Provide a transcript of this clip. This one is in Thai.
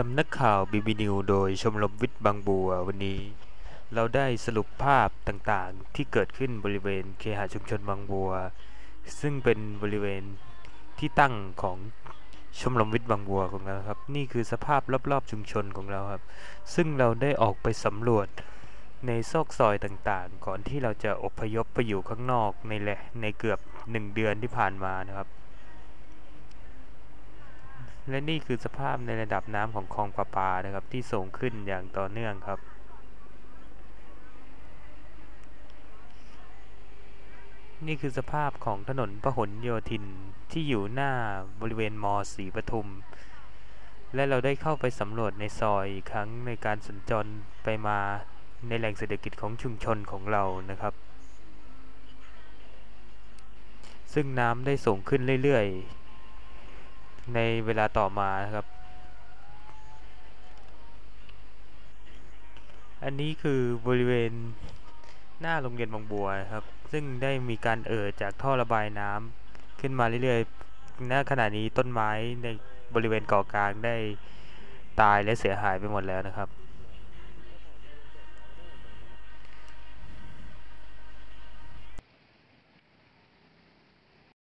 สำนักข่าวบีบีนิวโดยชมรมวิทย์บางบัววันนี้ เราได้สรุปภาพต่างๆ ที่เกิดขึ้นบริเวณเคหะชุมชนบางบัว ซึ่งเป็นบริเวณที่ตั้งของชมรมวิทย์บางบัวของเราครับ นี่คือสภาพรอบๆชุมชนของเราครับ ซึ่งเราได้ออกไปสำรวจในซอกซอยต่างๆ ก่อนที่เราจะอพยพไปอยู่ข้างนอกในแหละในเกือบหนึ่งเดือนที่ผ่านมานะครับ และนี่คือสภาพในระดับน้ำของคลองประปานะครับ ที่สูงขึ้นอย่างต่อเนื่องครับ นี่คือสภาพของถนนพหลโยธินที่อยู่หน้าบริเวณมศรีปทุม และเราได้เข้าไปสำรวจในซอยอีกครั้งในการสัญจรไปมาในแหล่งเศรษฐกิจของชุมชนของเรานะครับ ซึ่งน้ำได้สูงขึ้นเรื่อยๆ ในเวลาต่อมานะครับ อันนี้คือบริเวณหน้าโรงเรียนบางบัวนะครับ ซึ่งได้มีการเอ่อจากท่อระบายน้ำขึ้นมาเรื่อยๆณขณะนี้ต้นไม้ในบริเวณเกาะกลางได้ตายและเสียหายไปหมดแล้วนะครับ